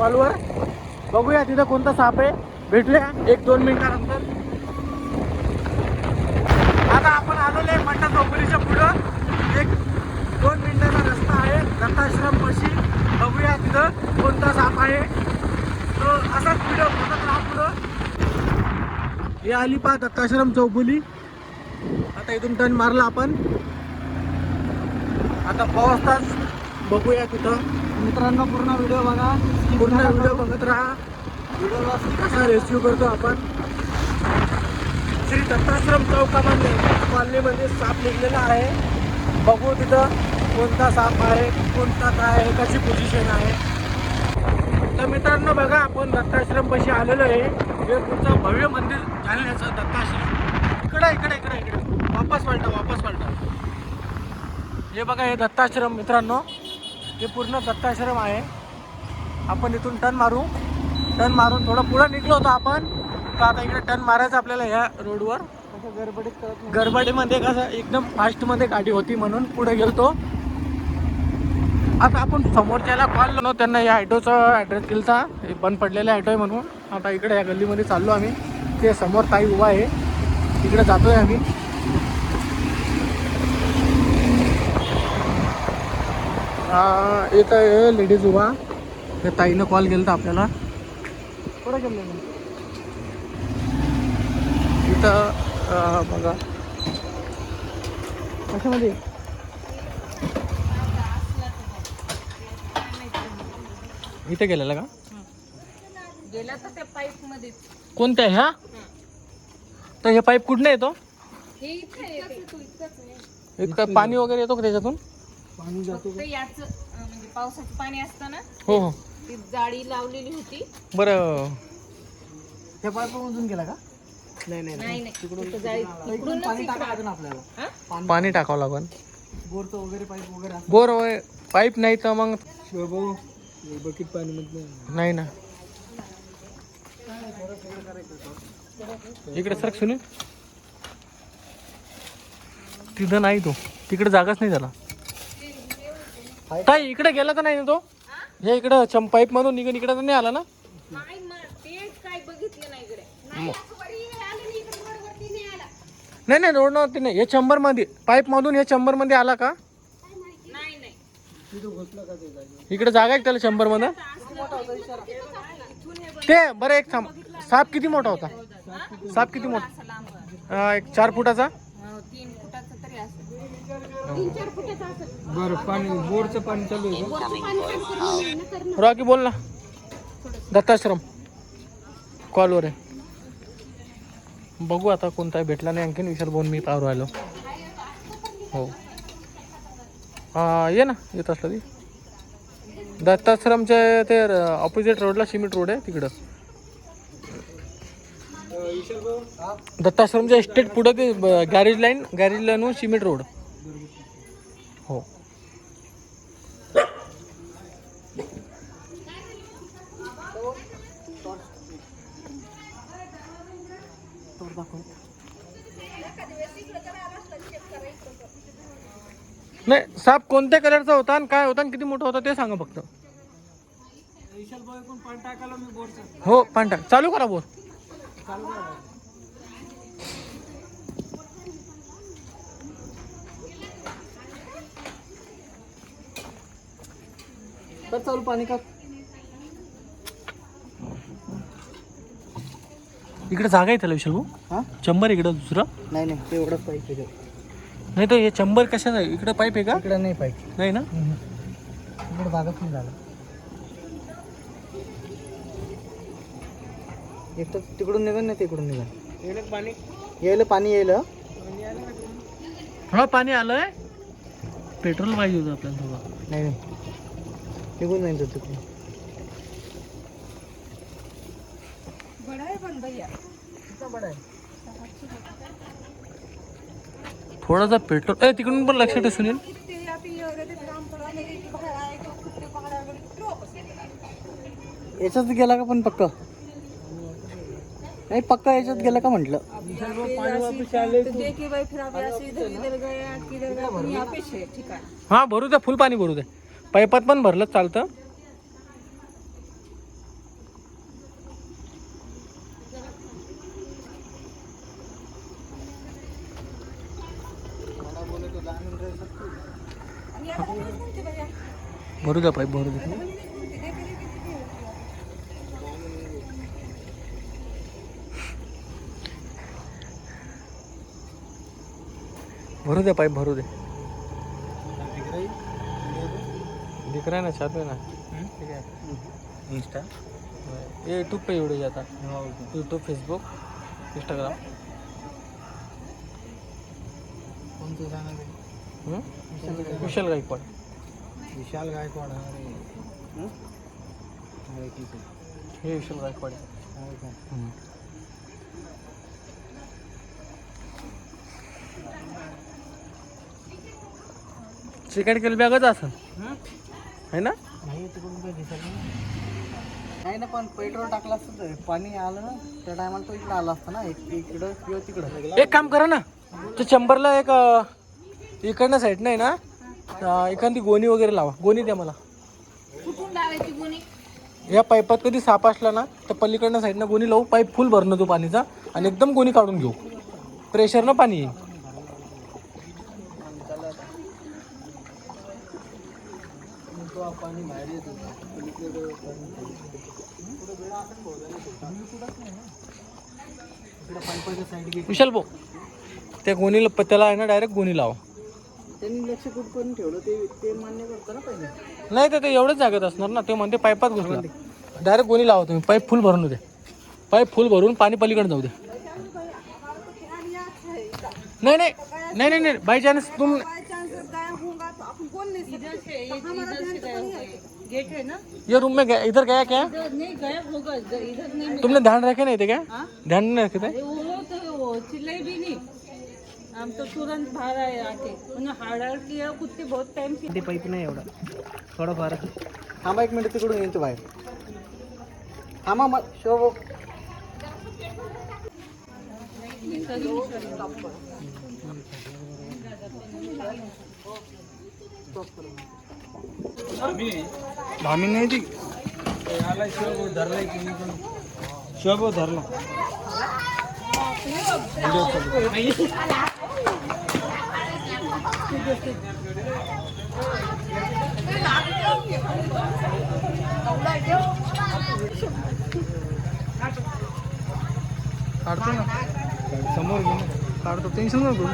कॉलवर बघूया तिथं कोणता साप आहे. भेटूया एक दोन मिनिटानंतर. आता आपण आलेलो आहे मंडा चौकलीच्या पुढं. एक दोन मिनिटाचा रस्ता आहे. दत्ताश्रम पशी. बघूया तिथं कोणता साप आहे. तो असाच व्हिडिओ बनत राहा पुढं. हे आली पा दत्ताश्रम चौकुली. आता इथून टर्न मारला आपण. आता पाऊस तास बघूया तिथं. मित्रांनो पूर्ण व्हिडिओ बघा. पूर्ण व्हिडिओ बघत राहा. व्हिडिओला कसा रेस्क्यू करतो आपण. श्री दत्ताश्रम चौकामध्ये कॉलनीमध्ये साप निघलेला आहे. बघू तिथं कोणता साप आहे कोणता काय आहे कशी पोझिशन आहे. तर मित्रांनो बघा आपण दत्ताश्रम पशी आलेलो आहे. हे पुढचं भव्य मंदिर जालन्याचं दत्ताश्रम. इकडे इकडे इकडे इकडे. वापस पलटा वापस पलटा हे बघा हे दत्ताश्रम मित्रांनो. हे पूर्ण दत्ताश्रम आहे. आपण इथून टर्न मारू. टर्न मारून थोडं पुढं निघलो होतो आपण. तर आता इकडे टर्न मारायचं आपल्याला ह्या रोडवर? गडबडीत नाही. गडबडीमध्ये कसं एकदम फास्टमध्ये गाडी होती म्हणून पुढे गेलतो. आता आपण समोरच्याला कॉल लावलो. त्यांना या ॲटोचा ॲड्रेस दिलता. हे बंद पडलेला ॲटो आहे म्हणून. आता इकडे या गल्लीमध्ये चाललो आम्ही. ते समोर ताई उभा आहे. तिकडे जातोय आम्ही. इथं आहे लेडीज उभा. त्या ताईनं कॉल केला आपल्याला. कुठं गेले इथं बघा. कशामध्ये? इथे गेलेला का? गेला तर त्या पाईपमध्ये कोणत्या ह्या? तर हे पाईप कुठनं येतो? हे इथे पाणी वगैरे येतो का त्याच्यातून? पाणी जातो याच म्हणजे पावसाचं पाणी असतं ना हो हो. ती जाळी लावलेली होती. बरं. त्या पाईपमधून गेला का? नाही नाही नाही. नाही तिथं जाळी इकडून तिकडूनच पाणी आपल्याला. टाकावं लागेल. वगैरे पाईप वगैरे असं बोर होय. पाईप नाही तर मग शिवभाऊ बकेट पाणी मधलं नाही ना. इकडे सर सुनील तिथं नाही तो. तिकडे जागाच नाही झाला काय इकडे गेला तर नाही ना तो? हे इकडं चम पाईप मधून निघून इकडे तर नाही आला ना? नाही मग ते काय बघितलं नाही इकडे. नाही नाही रोड नव्हती नाही हे चंबरमध्ये पाईप मधून हे चंबरमध्ये आला का? नाही नाही. इकडे जागा आहे का त्याला शंभरमध्ये ते बरं एक थांब. साप किती मोठा होता? साप किती मोठा? अं, एक चार फुटाचा हो, तीन फुटाचं तरी असं बरं पाणी बोरचं पाणी चालू आहे का? रॉकी बोल ना. दत्ताश्रम. कॉलवर आहे. बघू आता कोणता भेटला नाही आणखीन विशाल बोन मी पावर राहिलो. हो. हा ये ना येत असलं ती. दत्ताश्रमच्या ते ऑपोजिट रोडला सिमेंट रोड आहे तिकडं. दत्ताश्रमच्या एस्टेट पुढं ते garage line garage line cement road हो. नाही साप कोणत्या कलरचा होता आणि काय होता आणि किती मोठा होता ते सांगा फक्त. हो पांढरा चालू करा बोल कर चालू पाणी का इकडे जागा आहे त्याला विशाल भाऊ. हा? चंबर इकडं दुसरं. नाही नाही ते एवढंच पाईप आहे नाही तर हे चंबर कशाचं आहे? इकडं पाईप आहे का? इकडं नाही पाईप. नाही ना? इकडं जागाच नाही झालं. एक तर तिकडून निघाल नाही तिकडून निघाल पाणी. यायला पाणी यायला हा पाणी आलंय. पेट्रोल पाहिजे होतं आपल्याला थोडं. नाही नाही. निघून जाईल तो तिकडून. बडा आहे पण भैया. थोडासा पेट्रोल ए तिकडून पण लक्षात आहे सुनील याच्यात गेला का पण पक्का? नाही पक्का याच्यात गेला का म्हटलं? हा भरू द्या फुल पाणी भरू द्या. पैपात पण भरलं चालतं. भरू द्या पाईप भरू द्या. भरू द्या पाईप भरू द्या. दिख रहा है ना है ना? ठीक है। इंस्टा ये यूट्यूब पे वीडियो जाता। YouTube Facebook Instagram? Vishal Gaikwad. Vishal Gaikwad. हे। विशाल गायकवाड. चिकन केलं बॅगच असं है ना? नाही तिकडून काय दिसत नाही. नाही ना पण पेट्रोल टाकलं असतं तर पाणी आलं ना त्या टायमाला तो इकडं आला असता ना एक इकडं किंवा तिकडं. एक काम करा ना तो चंबरला एक इकडनं साईड नाही ना एखादी गोणी वगैरे लावा गोणी द्या मला. कुठून लावायची गुन्हे या पाईपात कधी साप असला ना तर पलीकडनं साईडनं गोणी लावू पाईप फुल भरणं तो पाणीचा आणि एकदम गोणी काढून घेऊ. प्रेशरनं पाणी येईल. पाणी बाहेर येत. होतं पलीकडं पाणी इकडं पाईपाच्या साईड गेट विशाल भाऊ त्या गोणीला त्याला आहे ना डायरेक्ट गोणी लावा. त्यांनी लक्ष कुठपर्यंत ठेवलं? ते ते मान्य करतं ना पहिले. नाही तर ते एवढंच जागेत असणार ना ते म्हणते पाईपात घुसला. डायरेक्ट गोणी लावा तुम्ही. पाईप फुल भरून द्या पाईप फुल भरून पाणी पलीकडे जाऊ नाही नाही. नाही नाही नाही. बाय चान्स तुम तो नहीं है? गेट है ना? ये रूम में गया इधर गया क्या? नहीं गायब होगा इधर इधर नहीं तुमने ध्यान रखे नहीं थे क्या? हाँ? ध्यान नहीं रखे थे? वो तो वो चिल्लाई भी नहीं। हम तो तुरंत बाहर आए आके। उन्हें हार्ड हार्ड किया कुत्ते बहुत टाइम से ते पाईप नाही एवढा थोडंफार थांबा एक मिनिट तिकडून येतो बाहेर थांबा मग शोभ धामी नाही ती शोभ धरला काढतो ना। समोर घे ना काढतो टेन्शन नको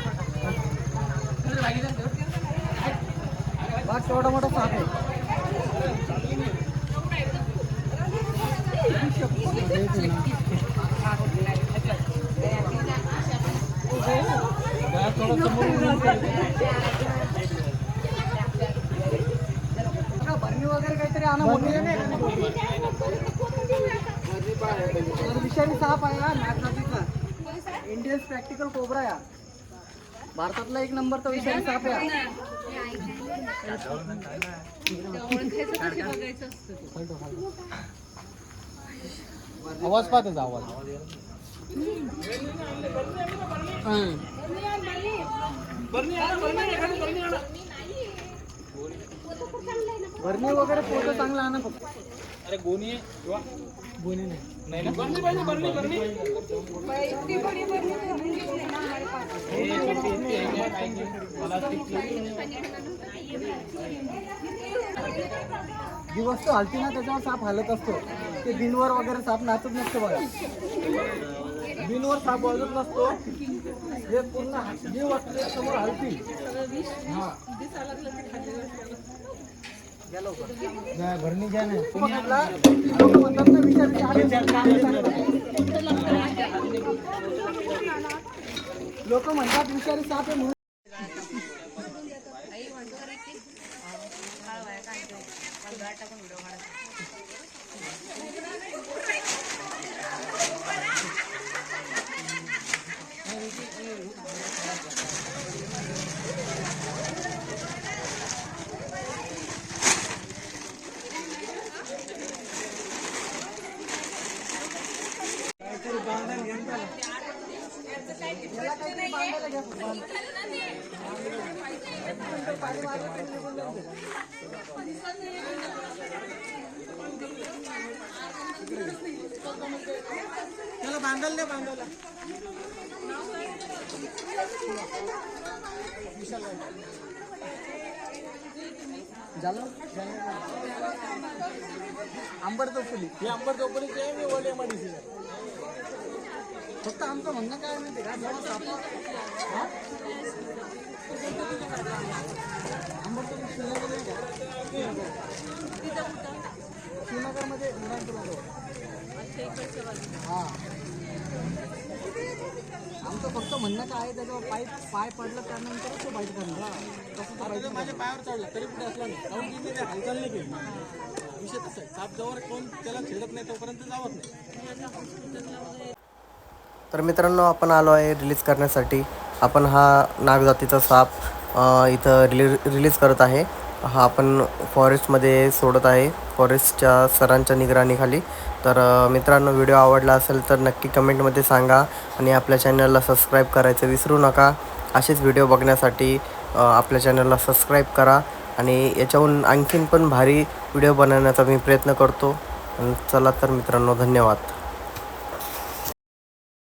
हा केवढा मोठा साप आहे. बरणी वगैरे काहीतरी आणा मोठी विषारी साप आहे हा नाग इंडियन प्रॅक्टिकल कोबरा या भारतातला एक नंबर तो विषारी साप आहे हा. आवाज पाहतच आवाज बरणी वगैरे फोटो चांगला आणा फक्त अरे गोणी आहे गोणी नाही नाही ना हम जी वस्तू हलती ना त्याच्यावर साप हलत असतो. ते बिनवर वगैरे साप नाचत नसतो बघा. बिनवर साप वाजत नसतो. हे पूर्ण जी वस्तू समोर हलती. हा. भरणी घ्या ना लोक म्हणतात विषारी साप आहे म्हणून त्याला बांधायला नाही बांधायला झालं? आंबर चौफुली हे अंबर चौकरीचे आहे मी आय डी फक्त आमचं म्हणणं काय माहिती का? श्रीनगरमध्ये हा. आमचं फक्त म्हणणं काय आहे त्याच्यावर पाय पाय पडलं त्यानंतरच तो बाईट करणार तसं तर बाईट माझ्या पायावर चढला तरी कुठे असला नाही. काऊन की मी हालचाल नाही केली. विषय तसा आहे. साप जवळ कोण त्याला छेडत नाही तोपर्यंत जावत नाही. तर मित्रांनो आपण आलो आहे रिलीज करण्यासाठी. आपण हा नागजातीचा साप इथं रिली रिलीज करत आहे. हा आपण फॉरेस्टमध्ये सोडत आहे. फॉरेस्टच्या सरांच्या निगराणीखाली. तर मित्रांनो व्हिडिओ आवडला असेल तर नक्की कमेंटमध्ये सांगा आणि आपल्या चॅनलला सबस्क्राईब करायचं विसरू नका. असेच व्हिडिओ बघण्यासाठी आपल्या चॅनलला सबस्क्राईब करा आणि याच्याहून आणखीन पण भारी व्हिडिओ बनवण्याचा मी प्रयत्न करतो. चला तर मित्रांनो धन्यवाद.